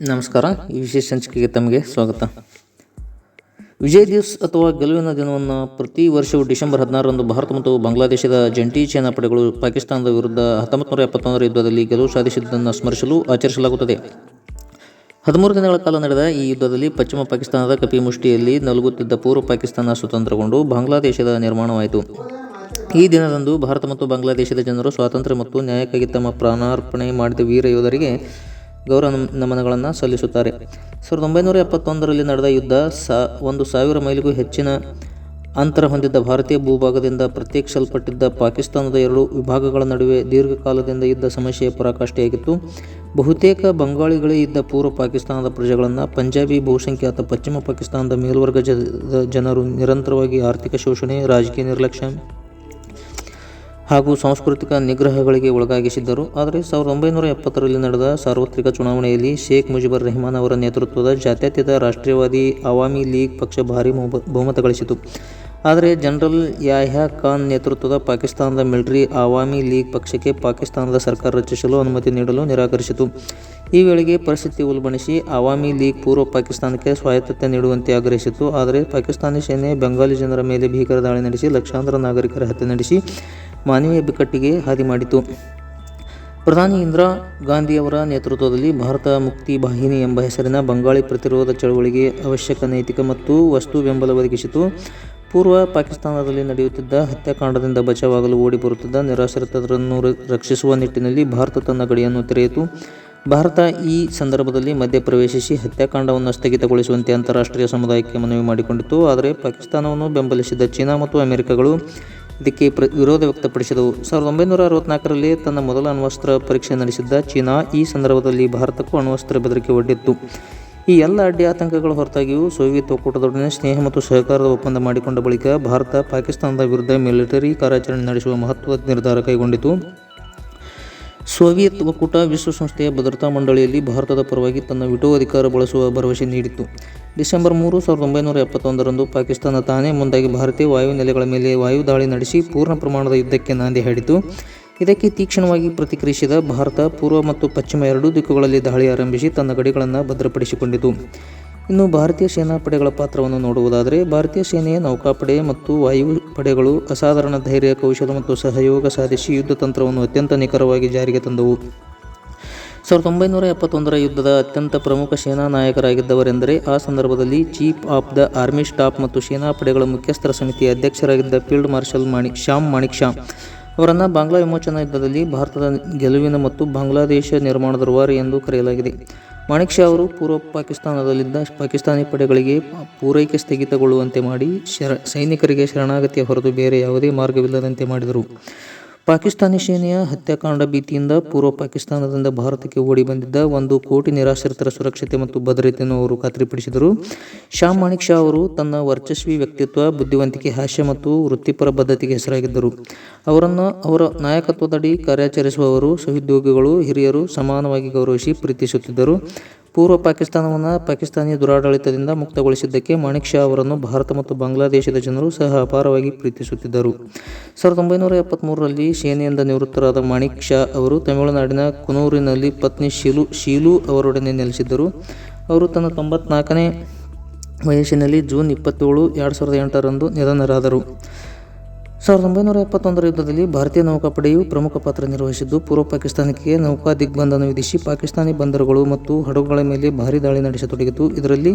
ನಮಸ್ಕಾರ. ಈ ವಿಶೇಷ ಸಂಚಿಕೆಗೆ ತಮಗೆ ಸ್ವಾಗತ. ವಿಜಯ್ ದಿವಸ್ ಅಥವಾ ಗೆಲುವಿನ ದಿನವನ್ನು ಪ್ರತಿ ವರ್ಷವೂ ಡಿಸೆಂಬರ್ ಹದಿನಾರರಂದು ಭಾರತ ಮತ್ತು ಬಾಂಗ್ಲಾದೇಶದ ಜಂಟಿ ಸೇನಾ ಪಡೆಗಳು ಪಾಕಿಸ್ತಾನದ ವಿರುದ್ಧ ಹತ್ತೊಂಬತ್ತು ನೂರ ಎಪ್ಪತ್ತೊಂದರ ಯುದ್ಧದಲ್ಲಿ ಗೆಲುವು ಸಾಧಿಸಿದ್ದನ್ನು ಸ್ಮರಿಸಲು ಆಚರಿಸಲಾಗುತ್ತದೆ. ಹದಿಮೂರು ದಿನಗಳ ಕಾಲ ನಡೆದ ಈ ಯುದ್ಧದಲ್ಲಿ ಪಶ್ಚಿಮ ಪಾಕಿಸ್ತಾನದ ಕಪಿಮುಷ್ಟಿಯಲ್ಲಿ ನಲುಗುತ್ತಿದ್ದ ಪೂರ್ವ ಪಾಕಿಸ್ತಾನ ಸ್ವತಂತ್ರಗೊಂಡು ಬಾಂಗ್ಲಾದೇಶದ ನಿರ್ಮಾಣವಾಯಿತು. ಈ ದಿನದಂದು ಭಾರತ ಮತ್ತು ಬಾಂಗ್ಲಾದೇಶದ ಜನರು ಸ್ವಾತಂತ್ರ್ಯ ಮತ್ತು ನ್ಯಾಯಕ್ಕಾಗಿ ತಮ್ಮ ಪ್ರಾಣಾರ್ಪಣೆ ಮಾಡಿದ ವೀರ ಯೋಧರಿಗೆ ಗೌರವ ನಮನಗಳನ್ನು ಸಲ್ಲಿಸುತ್ತಾರೆ. ಸಾವಿರದ ಒಂಬೈನೂರ ಎಪ್ಪತ್ತೊಂದರಲ್ಲಿ ನಡೆದ ಯುದ್ಧ ಸಾ, ಒಂದು ಸಾವಿರ ಮೈಲಿಗೂ ಹೆಚ್ಚಿನ ಅಂತರ ಹೊಂದಿದ್ದ ಭಾರತೀಯ ಭೂಭಾಗದಿಂದ ಪ್ರತ್ಯೇಕಿಸಲ್ಪಟ್ಟಿದ್ದ ಪಾಕಿಸ್ತಾನದ ಎರಡು ವಿಭಾಗಗಳ ನಡುವೆ ದೀರ್ಘಕಾಲದಿಂದ ಇದ್ದ ಸಮಸ್ಯೆಯ ಪರಾಕಾಷ್ಠೆಯಾಗಿತ್ತು. ಬಹುತೇಕ ಬಂಗಾಳಿಗಳೇ ಇದ್ದ ಪೂರ್ವ ಪಾಕಿಸ್ತಾನದ ಪ್ರಜೆಗಳನ್ನು ಪಂಜಾಬಿ ಬಹುಸಂಖ್ಯಾತ ಪಶ್ಚಿಮ ಪಾಕಿಸ್ತಾನದ ಮೇಲ್ವರ್ಗ ಜನರು ನಿರಂತರವಾಗಿ ಆರ್ಥಿಕ ಶೋಷಣೆ, ರಾಜಕೀಯ ನಿರ್ಲಕ್ಷ್ಯ ಹಾಗೂ ಸಾಂಸ್ಕೃತಿಕ ನಿಗ್ರಹಗಳಿಗೆ ಒಳಗಾಗಿಸಿದ್ದರು. ಆದರೆ ಸಾವಿರದ ಒಂಬೈನೂರ ಎಪ್ಪತ್ತರಲ್ಲಿ ನಡೆದ ಸಾರ್ವತ್ರಿಕ ಚುನಾವಣೆಯಲ್ಲಿ ಶೇಖ್ ಮುಜಿಬುರ್ ರೆಹಮಾನ್ ಅವರ ನೇತೃತ್ವದ ಜಾತ್ಯತೀತ ರಾಷ್ಟ್ರೀಯವಾದಿ ಅವಾಮಿ ಲೀಗ್ ಪಕ್ಷ ಭಾರಿ ಬಹುಮ- ಬಹುಮತ ಗಳಿಸಿತು. ಆದರೆ ಜನರಲ್ ಯಾಹ್ಯಾ ಖಾನ್ ನೇತೃತ್ವದ ಪಾಕಿಸ್ತಾನದ ಮಿಲಿಟರಿ ಅವಾಮಿ ಲೀಗ್ ಪಕ್ಷಕ್ಕೆ ಪಾಕಿಸ್ತಾನದ ಸರ್ಕಾರ ರಚಿಸಲು ಅನುಮತಿ ನೀಡಲು ನಿರಾಕರಿಸಿತು. ಈ ವೇಳೆಗೆ ಪರಿಸ್ಥಿತಿ ಉಲ್ಬಣಿಸಿ ಅವಾಮಿ ಲೀಗ್ ಪೂರ್ವ ಪಾಕಿಸ್ತಾನಕ್ಕೆ ಸ್ವಾಯತ್ತತೆ ನೀಡುವಂತೆ ಆಗ್ರಹಿಸಿತು ಆದರೆ ಪಾಕಿಸ್ತಾನಿ ಸೇನೆ ಬೆಂಗಾಲಿ ಜನರ ಮೇಲೆ ಭೀಕರ ದಾಳಿ ನಡೆಸಿ ಲಕ್ಷಾಂತರ ನಾಗರಿಕರ ಹತ್ಯೆ ನಡೆಸಿ ಮಾನವೀಯ ಬಿಕ್ಕಟ್ಟಿಗೆ ಹಾದಿ ಮಾಡಿತು. ಪ್ರಧಾನಿ ಇಂದಿರಾ ಗಾಂಧಿಯವರ ನೇತೃತ್ವದಲ್ಲಿ ಭಾರತ ಮುಕ್ತಿ ಬಾಹಿನಿ ಎಂಬ ಹೆಸರಿನ ಬಂಗಾಳಿ ಪ್ರತಿರೋಧ ಚಳವಳಿಗೆ ಅವಶ್ಯಕ ನೈತಿಕ ಮತ್ತು ವಸ್ತು ಬೆಂಬಲ ಒದಗಿಸಿತು. ಪೂರ್ವ ಪಾಕಿಸ್ತಾನದಲ್ಲಿ ನಡೆಯುತ್ತಿದ್ದ ಹತ್ಯಾಕಾಂಡದಿಂದ ಬಚಾವಾಗಲು ಓಡಿ ಬರುತ್ತಿದ್ದ ನಿರಾಶ್ರಿತರನ್ನು ರಕ್ಷಿಸುವ ನಿಟ್ಟಿನಲ್ಲಿ ಭಾರತ ತನ್ನ ಗಡಿಯನ್ನು ತೆರೆಯಿತು. ಭಾರತ ಈ ಸಂದರ್ಭದಲ್ಲಿ ಮಧ್ಯಪ್ರವೇಶಿಸಿ ಹತ್ಯಾಕಾಂಡವನ್ನು ಸ್ಥಗಿತಗೊಳಿಸುವಂತೆ ಅಂತಾರಾಷ್ಟ್ರೀಯ ಸಮುದಾಯಕ್ಕೆ ಮನವಿ ಮಾಡಿಕೊಂಡಿತು ಆದರೆ ಪಾಕಿಸ್ತಾನವನ್ನು ಬೆಂಬಲಿಸಿದ ಚೀನಾ ಮತ್ತು ಅಮೆರಿಕಗಳು ಇದಕ್ಕೆ ಪ್ರ, ವಿರೋಧ ವ್ಯಕ್ತಪಡಿಸಿದವು ಸಾವಿರದ ಒಂಬೈನೂರ ಅರವತ್ನಾಲ್ಕರಲ್ಲಿ ತನ್ನ ಮೊದಲ ಅಣ್ವಸ್ತ್ರ ಪರೀಕ್ಷೆ ನಡೆಸಿದ್ದ ಚೀನಾ ಈ ಸಂದರ್ಭದಲ್ಲಿ ಭಾರತಕ್ಕೂ ಅಣ್ವಸ್ತ್ರ ಬೆದರಿಕೆ ಒಡ್ಡಿತ್ತು. ಈ ಎಲ್ಲ ಅಡ್ಡಿ ಆತಂಕಗಳ ಹೊರತಾಗಿಯೂ ಸೋವಿಯತ್ ಒಕ್ಕೂಟದೊಡನೆ ಸ್ನೇಹ ಮತ್ತು ಸಹಕಾರದ ಒಪ್ಪಂದ ಮಾಡಿಕೊಂಡ ಬಳಿಕ ಭಾರತ ಪಾಕಿಸ್ತಾನದ ವಿರುದ್ಧ ಮಿಲಿಟರಿ ಕಾರ್ಯಾಚರಣೆ ನಡೆಸುವ ಮಹತ್ವದ ನಿರ್ಧಾರ ಕೈಗೊಂಡಿತು. ಸೋವಿಯತ್ ಒಕ್ಕೂಟ ವಿಶ್ವಸಂಸ್ಥೆಯ ಭದ್ರತಾ ಮಂಡಳಿಯಲ್ಲಿ ಭಾರತದ ಪರವಾಗಿ ತನ್ನ ವಿಟೋ ಅಧಿಕಾರ ಬಳಸುವ ಭರವಸೆ ನೀಡಿತ್ತು. ಡಿಸೆಂಬರ್ ಮೂರು ಸಾವಿರದ ಒಂಬೈನೂರ ಎಪ್ಪತ್ತೊಂದರಂದು ಪಾಕಿಸ್ತಾನ ತಾನೇ ಮುಂದಾಗಿ ಭಾರತೀಯ ವಾಯು ನೆಲೆಗಳ ಮೇಲೆ ವಾಯು ದಾಳಿ ನಡೆಸಿ ಪೂರ್ಣ ಪ್ರಮಾಣದ ಯುದ್ಧಕ್ಕೆ ನಾಂದಿ ಹಾಡಿತು. ಇದಕ್ಕೆ ತೀಕ್ಷ್ಣವಾಗಿ ಪ್ರತಿಕ್ರಿಯಿಸಿದ ಭಾರತ, ಪೂರ್ವ ಮತ್ತು ಪಶ್ಚಿಮ ಎರಡೂ ದಿಕ್ಕುಗಳಲ್ಲಿ ದಾಳಿ ಆರಂಭಿಸಿ ತನ್ನ ಗಡಿಗಳನ್ನು ಭದ್ರಪಡಿಸಿಕೊಂಡಿತು. ಇನ್ನು ಭಾರತೀಯ ಸೇನಾ ಪಡೆಗಳ ಪಾತ್ರವನ್ನು ನೋಡುವುದಾದರೆ, ಭಾರತೀಯ ಸೇನೆಯ ನೌಕಾಪಡೆ ಮತ್ತು ವಾಯು ಪಡೆಗಳು ಅಸಾಧಾರಣ ಧೈರ್ಯ, ಕೌಶಲ ಮತ್ತು ಸಹಯೋಗ ಸಾಧಿಸಿ ಯುದ್ಧ ತಂತ್ರವನ್ನು ಅತ್ಯಂತ ನಿಖರವಾಗಿ ಜಾರಿಗೆ ತಂದವು. ಸಾವಿರದ ಒಂಬೈನೂರ ಎಪ್ಪತ್ತೊಂದರ ಯುದ್ಧದ ಅತ್ಯಂತ ಪ್ರಮುಖ ಸೇನಾ ನಾಯಕರಾಗಿದ್ದವರೆಂದರೆ, ಆ ಸಂದರ್ಭದಲ್ಲಿ chief of the army staff ಮತ್ತು ಸೇನಾ ಪಡೆಗಳ ಮುಖ್ಯಸ್ಥರ ಸಮಿತಿಯ ಅಧ್ಯಕ್ಷರಾಗಿದ್ದ ಫೀಲ್ಡ್ ಮಾರ್ಷಲ್ ಮಾಣಿಕ್ ಶ್ಯಾಮ್ ಮಾಣಿಕ್ ಶಾ ಅವರನ್ನು ಬಾಂಗ್ಲಾ ವಿಮೋಚನಾ ಯುದ್ಧದಲ್ಲಿ ಭಾರತದ ಗೆಲುವಿನ ಮತ್ತು ಬಾಂಗ್ಲಾದೇಶ ನಿರ್ಮಾಣದ ರೂವಾರಿ ಎಂದು ಕರೆಯಲಾಗಿದೆ. ಮಾಣಿಕ್ ಶಾ ಅವರು ಪೂರ್ವ ಪಾಕಿಸ್ತಾನದಲ್ಲಿದ್ದ ಪಾಕಿಸ್ತಾನಿ ಪಡೆಗಳಿಗೆ ಪೂರೈಕೆ ಸ್ಥಗಿತಗೊಳ್ಳುವಂತೆ ಮಾಡಿ ಶರ, ಸೈನಿಕರಿಗೆ ಶರಣಾಗತಿಯ ಹೊರತು ಬೇರೆ ಯಾವುದೇ ಮಾರ್ಗವಿಲ್ಲದಂತೆ ಮಾಡಿದರು. ಪಾಕಿಸ್ತಾನಿ ಸೇನೆಯ ಹತ್ಯಾಕಾಂಡ ಭೀತಿಯಿಂದ ಪೂರ್ವ ಪಾಕಿಸ್ತಾನದಿಂದ ಭಾರತಕ್ಕೆ ಓಡಿ ಬಂದಿದ್ದ ಒಂದು ಕೋಟಿ ನಿರಾಶ್ರಿತರ ಸುರಕ್ಷತೆ ಮತ್ತು ಭದ್ರತೆಯನ್ನು ಅವರು ಖಾತ್ರಿಪಡಿಸಿದರು. ಶಾ ಮಾಣಿಕ್ ಶಾ ಅವರು ತನ್ನ ವರ್ಚಸ್ವಿ ವ್ಯಕ್ತಿತ್ವ, ಬುದ್ಧಿವಂತಿಕೆ, ಹಾಸ್ಯ ಮತ್ತು ವೃತ್ತಿಪರ ಬದ್ಧತೆಗೆ ಹೆಸರಾಗಿದ್ದರು. ಅವರನ್ನು ಅವರ ನಾಯಕತ್ವದಡಿ ಕಾರ್ಯಾಚರಿಸುವವರು, ಸಹೋದ್ಯೋಗಿಗಳು, ಹಿರಿಯರು ಸಮಾನವಾಗಿ ಗೌರವಿಸಿ ಪ್ರೀತಿಸುತ್ತಿದ್ದರು. ಪೂರ್ವ ಪಾಕಿಸ್ತಾನವನ್ನು ಪಾಕಿಸ್ತಾನಿ ದುರಾಡಳಿತದಿಂದ ಮುಕ್ತಗೊಳಿಸಿದ್ದಕ್ಕೆ ಮಾಣಿಕ್ ಶಾ ಅವರನ್ನು ಭಾರತ ಮತ್ತು ಬಾಂಗ್ಲಾದೇಶದ ಜನರು ಸಹ ಅಪಾರವಾಗಿ ಪ್ರೀತಿಸುತ್ತಿದ್ದರು. ಸಾವಿರದ ಒಂಬೈನೂರ ಎಪ್ಪತ್ತ್ಮೂರರಲ್ಲಿ ಸೇನೆಯಿಂದ ನಿವೃತ್ತರಾದ ಮಾಣಿಕ್ ಶಾ ಅವರು ತಮಿಳುನಾಡಿನ ಕುನೂರಿನಲ್ಲಿ ಪತ್ನಿ ಶೀಲು ಶೀಲು ಅವರೊಡನೆ ನೆಲೆಸಿದ್ದರು. ಅವರು ತನ್ನ ತೊಂಬತ್ನಾಲ್ಕನೇ ವಯಸ್ಸಿನಲ್ಲಿ ಜೂನ್ ಇಪ್ಪತ್ತೇಳು, ಎರಡು ಸಾವಿರದ ಎಂಟರಂದು ನಿಧನರಾದರು. ಸಾವಿರದ ಒಂಬೈನೂರ ಎಪ್ಪತ್ತೊಂದರ ಯುದ್ಧದಲ್ಲಿ ಭಾರತೀಯ ನೌಕಾಪಡೆಯು ಪ್ರಮುಖ ಪಾತ್ರ ನಿರ್ವಹಿಸಿದ್ದು, ಪೂರ್ವ ಪಾಕಿಸ್ತಾನಕ್ಕೆ ನೌಕಾ ದಿಗ್ಬಂಧನ ವಿಧಿಸಿ ಪಾಕಿಸ್ತಾನಿ ಬಂದರುಗಳು ಮತ್ತು ಹಡಗುಗಳ ಮೇಲೆ ಭಾರಿ ದಾಳಿ ನಡೆಸತೊಡಗಿತು. ಇದರಲ್ಲಿ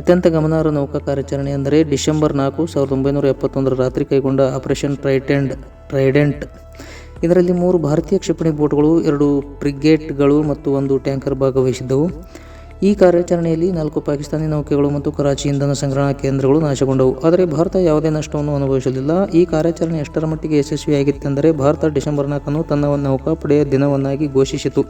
ಅತ್ಯಂತ ಗಮನಾರ್ಹ ನೌಕಾ ಕಾರ್ಯಾಚರಣೆ ಎಂದರೆ ಡಿಸೆಂಬರ್ ನಾಲ್ಕು, ಸಾವಿರದ ಒಂಬೈನೂರ ಎಪ್ಪತ್ತೊಂದರ ರಾತ್ರಿ ಕೈಗೊಂಡ ಆಪರೇಷನ್ ಟ್ರೈಟೆಂಡ್ ಟ್ರೈಡೆಂಟ್. ಇದರಲ್ಲಿ ಮೂರು ಭಾರತೀಯ ಕ್ಷಿಪಣಿ ಬೋಟ್ಗಳು, ಎರಡು ಫ್ರಿಗೇಟ್ಗಳು ಮತ್ತು ಒಂದು ಟ್ಯಾಂಕರ್ ಭಾಗವಹಿಸಿದ್ದವು. ಈ ಕಾರ್ಯಾಚರಣೆಯಲ್ಲಿ ನಾಲ್ಕು ಪಾಕಿಸ್ತಾನಿ ನೌಕೆಗಳು ಮತ್ತು ಕರಾಚಿ ಇಂಧನ ಸಂಗ್ರಹಣಾ ಕೇಂದ್ರಗಳು ನಾಶಗೊಂಡವು. ಆದರೆ ಭಾರತ ಯಾವುದೇ ನಷ್ಟವನ್ನು ಅನುಭವಿಸಲಿಲ್ಲ. ಈ ಕಾರ್ಯಾಚರಣೆ ಎಷ್ಟರ ಮಟ್ಟಿಗೆ ಯಶಸ್ವಿಯಾಗಿತ್ತೆಂದರೆ ಭಾರತ ಡಿಸೆಂಬರ್ ನಾಲ್ಕನ್ನು ತನ್ನ ನೌಕಾಪಡೆಯ ದಿನವನ್ನಾಗಿ ಘೋಷಿಸಿತು.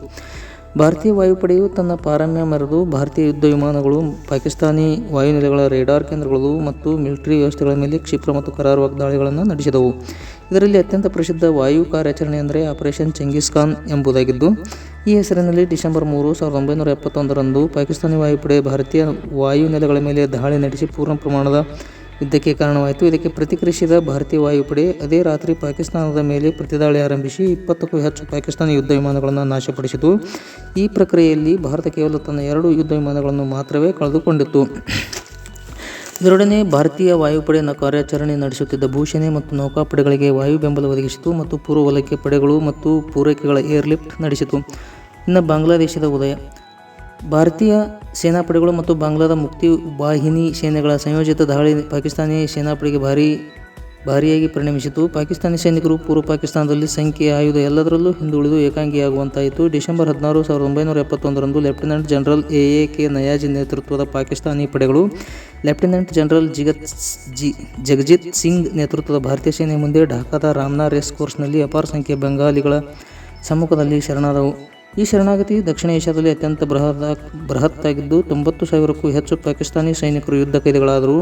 ಭಾರತೀಯ ವಾಯುಪಡೆಯು ತನ್ನ ಪಾರಮ್ಯ ಮೆರೆದು ಭಾರತೀಯ ಯುದ್ಧ ವಿಮಾನಗಳು, ಪಾಕಿಸ್ತಾನಿ ವಾಯುನೆಲೆಗಳ ರೇಡಾರ್ ಕೇಂದ್ರಗಳು ಮತ್ತು ಮಿಲಿಟರಿ ವ್ಯವಸ್ಥೆಗಳ ಮೇಲೆ ಕ್ಷಿಪ್ರ ಮತ್ತು ಕರಾರುವಾಗ ದಾಳಿಗಳನ್ನು ನಡೆಸಿದವು. ಇದರಲ್ಲಿ ಅತ್ಯಂತ ಪ್ರಸಿದ್ಧ ವಾಯು ಕಾರ್ಯಾಚರಣೆ ಅಂದರೆ ಆಪರೇಷನ್ ಚೆಂಗಿಸ್ ಖಾನ್ ಎಂಬುದಾಗಿದ್ದು, ಈ ಹೆಸರಿನಲ್ಲಿ ಡಿಸೆಂಬರ್ ಮೂರು, ಸಾವಿರದ ಒಂಬೈನೂರ ಎಪ್ಪತ್ತೊಂದರಂದು ಪಾಕಿಸ್ತಾನಿ ವಾಯುಪಡೆ ಭಾರತೀಯ ವಾಯು ನೆಲೆಗಳ ಮೇಲೆ ದಾಳಿ ನಡೆಸಿ ಪೂರ್ಣ ಪ್ರಮಾಣದ ಯುದ್ಧಕ್ಕೆ ಕಾರಣವಾಯಿತು. ಇದಕ್ಕೆ ಪ್ರತಿಕ್ರಿಯಿಸಿದ ಭಾರತೀಯ ವಾಯುಪಡೆ, ಅದೇ ರಾತ್ರಿ ಪಾಕಿಸ್ತಾನದ ಮೇಲೆ ಪ್ರತಿದಾಳಿ ಆರಂಭಿಸಿ ಇಪ್ಪತ್ತಕ್ಕೂ ಹೆಚ್ಚು ಪಾಕಿಸ್ತಾನಿ ಯುದ್ಧ ವಿಮಾನಗಳನ್ನು ನಾಶಪಡಿಸಿತು. ಈ ಪ್ರಕ್ರಿಯೆಯಲ್ಲಿ ಭಾರತ ಕೇವಲ ತನ್ನ ಎರಡು ಯುದ್ಧ ವಿಮಾನಗಳನ್ನು ಮಾತ್ರವೇ ಕಳೆದುಕೊಂಡಿತ್ತು. ಇದರೊಡನೆ ಭಾರತೀಯ ವಾಯುಪಡೆ ಕಾರ್ಯಾಚರಣೆ ನಡೆಸುತ್ತಿದ್ದ ಭೂಸೇನೆ ಮತ್ತು ನೌಕಾಪಡೆಗಳಿಗೆ ವಾಯು ಬೆಂಬಲ ಒದಗಿಸಿತು ಮತ್ತು ಪೂರ್ವ ವಲಯಕ್ಕೆ ಪಡೆಗಳು ಮತ್ತು ಪೂರೈಕೆಗಳ ಏರ್ಲಿಫ್ಟ್ ನಡೆಸಿತು. ಇನ್ನು ಬಾಂಗ್ಲಾದೇಶದ ಉದಯ. ಭಾರತೀಯ ಸೇನಾಪಡೆಗಳು ಮತ್ತು ಬಾಂಗ್ಲಾದ ಮುಕ್ತಿ ವಾಹಿನಿ ಸೇನೆಗಳ ಸಂಯೋಜಿತ ದಾಳಿ ಪಾಕಿಸ್ತಾನಿ ಸೇನಾಪಡೆಗೆ ಭಾರೀ ಭಾರಿಯಾಗಿ ಪರಿಣಮಿಸಿತು. ಪಾಕಿಸ್ತಾನಿ ಸೈನಿಕರು ಪೂರ್ವ ಪಾಕಿಸ್ತಾನದಲ್ಲಿ ಸಂಖ್ಯೆ ಆಯುಧ ಎಲ್ಲದರಲ್ಲೂ ಹಿಂದುಳಿದು ಏಕಾಂಗಿಯಾಗುವಂತಾಯಿತು. ಡಿಸೆಂಬರ್ ಹದಿನಾರು, ಸಾವಿರದ ಒಂಬೈನೂರ ಎಪ್ಪತ್ತೊಂದರಂದು lieutenant general A A K Nayaz ನೇತೃತ್ವದ ಪಾಕಿಸ್ತಾನಿ ಪಡೆಗಳು ಲೆಫ್ಟಿನೆಂಟ್ ಜನರಲ್ ಜಿಗತ್ ಜಿ, ಜಗಜಿತ್ ಸಿಂಗ್ ನೇತೃತ್ವದ ಭಾರತೀಯ ಸೇನೆ ಮುಂದೆ ಢಾಕಾದ ರಾಮ್ನಾ ರೇಸ್ ಕೋರ್ಸ್ನಲ್ಲಿ ಅಪಾರ ಸಂಖ್ಯೆಯ ಬೆಂಗಾಲಿಗಳ ಸಮ್ಮುಖದಲ್ಲಿ ಶರಣಾದವು. ಈ ಶರಣಾಗತಿ ದಕ್ಷಿಣ ಏಷ್ಯಾದಲ್ಲಿ ಅತ್ಯಂತ ಬೃಹದ ಬೃಹತ್ತಾಗಿದ್ದು, ತೊಂಬತ್ತು ಸಾವಿರಕ್ಕೂ ಹೆಚ್ಚು ಪಾಕಿಸ್ತಾನಿ ಸೈನಿಕರು ಯುದ್ಧ ಕೈದಿಗಳಾದರು.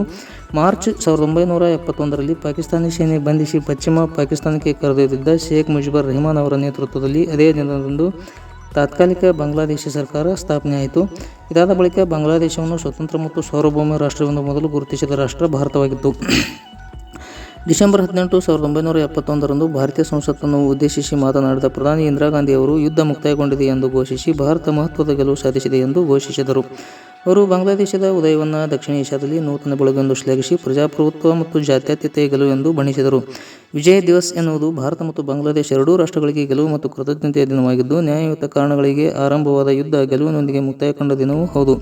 ಮಾರ್ಚ್ ಸಾವಿರದ ಒಂಬೈನೂರ ಎಪ್ಪತ್ತೊಂದರಲ್ಲಿ ಪಾಕಿಸ್ತಾನಿ ಸೇನೆ ಬಂಧಿಸಿ ಪಶ್ಚಿಮ ಪಾಕಿಸ್ತಾನಕ್ಕೆ ಕರೆದೊಯ್ದಿದ್ದ ಶೇಖ್ ಮುಜಿಬರ್ ರೆಹಮಾನ್ ಅವರ ನೇತೃತ್ವದಲ್ಲಿ ಅದೇ ದಿನದಂದು ತಾತ್ಕಾಲಿಕ ಬಾಂಗ್ಲಾದೇಶ ಸರ್ಕಾರ ಸ್ಥಾಪನೆಯಾಯಿತು ಇದಾದ ಬಳಿಕ ಬಾಂಗ್ಲಾದೇಶವನ್ನು ಸ್ವತಂತ್ರ ಮತ್ತು ಸಾರ್ವಭೌಮ ರಾಷ್ಟ್ರವೆಂದು ಮೊದಲು ಗುರುತಿಸಿದ ರಾಷ್ಟ್ರ ಭಾರತವಾಗಿತ್ತು. ಡಿಸೆಂಬರ್ ಹದಿನೆಂಟು ಸಾವಿರದ ಒಂಬೈನೂರ ಎಪ್ಪತ್ತೊಂದರಂದು ಭಾರತೀಯ ಸಂಸತ್ತನ್ನು ಉದ್ದೇಶಿಸಿ ಮಾತನಾಡಿದ ಪ್ರಧಾನಿ ಇಂದಿರಾ ಗಾಂಧಿ ಅವರು, ಯುದ್ಧ ಮುಕ್ತಾಯಗೊಂಡಿದೆ ಎಂದು ಘೋಷಿಸಿ ಭಾರತ ಮಹತ್ವದ ಗೆಲುವು ಸಾಧಿಸಿದೆ ಎಂದು ಘೋಷಿಸಿದರು. ಅವರು ಬಾಂಗ್ಲಾದೇಶದ ಉದಯವನ್ನು ದಕ್ಷಿಣ ಏಷ್ಯಾದಲ್ಲಿ ನೂತನ ಬೆಳಗೆಂದು ಶ್ಲಾಘಿಸಿ ಪ್ರಜಾಪ್ರಭುತ್ವ ಮತ್ತು ಜಾತ್ಯತೀತತೆಯ ಗೆಲುವು ಎಂದು ಬಣ್ಣಿಸಿದರು. ವಿಜಯ ದಿವಸ್ ಎನ್ನುವುದು ಭಾರತ ಮತ್ತು ಬಾಂಗ್ಲಾದೇಶ ಎರಡೂ ರಾಷ್ಟ್ರಗಳಿಗೆ ಗೆಲುವು ಮತ್ತು ಕೃತಜ್ಞತೆಯ ದಿನವಾಗಿದ್ದು, ನ್ಯಾಯಯುತ ಕಾರಣಗಳಿಗೆ ಆರಂಭವಾದ ಯುದ್ಧ ಗೆಲುವಿನೊಂದಿಗೆ ಮುಕ್ತಾಯಗೊಂಡ ದಿನವೂ ಹೌದು.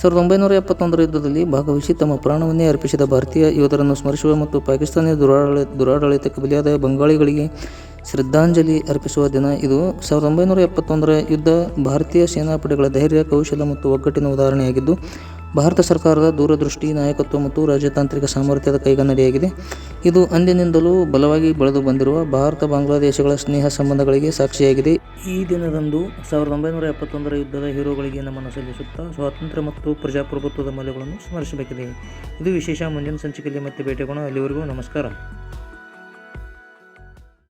ಸಾವಿರದ ಒಂಬೈನೂರ ಎಪ್ಪತ್ತೊಂದರ ಯುದ್ಧದಲ್ಲಿ ಭಾಗವಹಿಸಿ ತಮ್ಮ ಪ್ರಾಣವನ್ನೇ ಅರ್ಪಿಸಿದ ಭಾರತೀಯ ಯೋಧರನ್ನು ಸ್ಮರಿಸುವ ಮತ್ತು ಪಾಕಿಸ್ತಾನಿ ದುರಾಡಳಿ, ದುರಾಡಳಿತಕ್ಕೆ ಬಲಿಯಾದ ಬಂಗಾಳಿಗಳಿಗೆ ಶ್ರದ್ಧಾಂಜಲಿ ಅರ್ಪಿಸುವ ದಿನ ಇದು. ಸಾವಿರದ ಒಂಬೈನೂರ ಎಪ್ಪತ್ತೊಂದರ ಯುದ್ಧ ಭಾರತೀಯ ಸೇನಾಪಡೆಗಳ ಧೈರ್ಯ, ಕೌಶಲ ಮತ್ತು ಒಗ್ಗಟ್ಟಿನ ಉದಾಹರಣೆಯಾಗಿದ್ದು ಭಾರತ ಸರ್ಕಾರದ ದೂರದೃಷ್ಟಿ, ನಾಯಕತ್ವ ಮತ್ತು ರಾಜತಾಂತ್ರಿಕ ಸಾಮರ್ಥ್ಯದ ಕೈಗನ್ನಡಿಯಾಗಿದೆ. ಇದು ಅಂದಿನಿಂದಲೂ ಬಲವಾಗಿ ಬೆಳೆದು ಬಂದಿರುವ ಭಾರತ ಬಾಂಗ್ಲಾದೇಶಗಳ ಸ್ನೇಹ ಸಂಬಂಧಗಳಿಗೆ ಸಾಕ್ಷಿಯಾಗಿದೆ. ಈ ದಿನದಂದು ಸಾವಿರದ ಒಂಬೈನೂರ ಎಪ್ಪತ್ತೊಂದರ ಯುದ್ಧದ ಹೀರೋಗಳಿಗೆ ನಮನ ಸಲ್ಲಿಸುತ್ತಾ ಸ್ವಾತಂತ್ರ್ಯ ಮತ್ತು ಪ್ರಜಾಪ್ರಭುತ್ವದ ಮೌಲ್ಯಗಳನ್ನು ಸ್ಮರಿಸಬೇಕಿದೆ. ಇದು ವಿಶೇಷ ಮುಂದಿನ ಸಂಚಿಕೆಯಲ್ಲಿ ಮತ್ತೆ ಭೇಟಿಯಾಗೋಣ. ಅಲ್ಲಿವರೆಗೂ ನಮಸ್ಕಾರ.